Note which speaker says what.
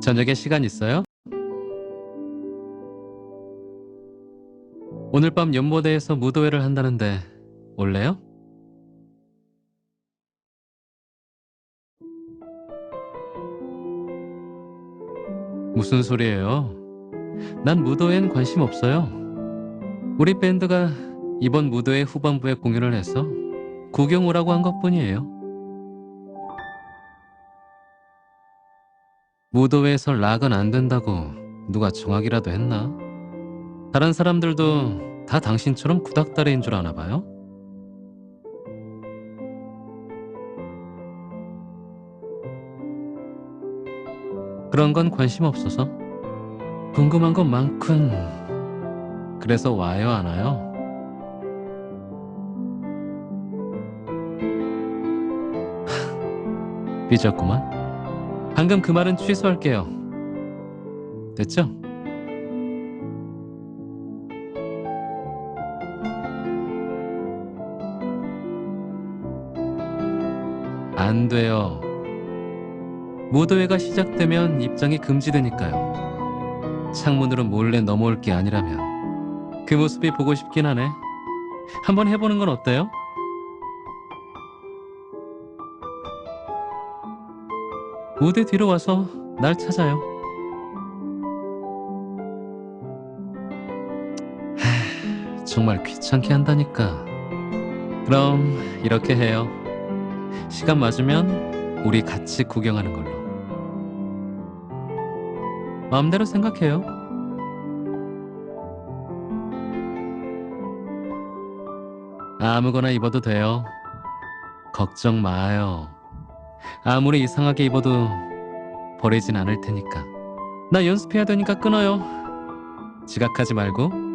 Speaker 1: 저녁에 시간 있어요? 오늘 밤 연모대에서 무도회를 한다는데 올래요? 무슨 소리예요? 난 무도회엔 관심 없어요. 우리 밴드가 이번 무도회 후반부에 공연을 해서 구경 오라고 한 것뿐이에요. 무도회에서 락은 안 된다고 누가 정하기라도 했나? 다른 사람들도 다 당신처럼 구닥다리인 줄 아나 봐요? 그런 건 관심 없어서 궁금한 건 많군. 그래서 와요, 안 와요? 하, 삐졌구만. 방금 그 말은 취소할게요. 됐죠? 안 돼요. 무도회가 시작되면 입장이 금지되니까요. 창문으로 몰래 넘어올 게 아니라면 그 모습이 보고 싶긴 하네. 한번 해보는 건 어때요? 무대 뒤로 와서 날 찾아요. 하, 정말 귀찮게 한다니까. 그럼 이렇게 해요. 시간 맞으면 우리 같이 구경하는 걸로. 마음대로 생각해요. 아무거나 입어도 돼요. 걱정 마요. 아무리 이상하게 입어도 버리진 않을 테니까. 나 연습해야 되니까 끊어요. 지각하지 말고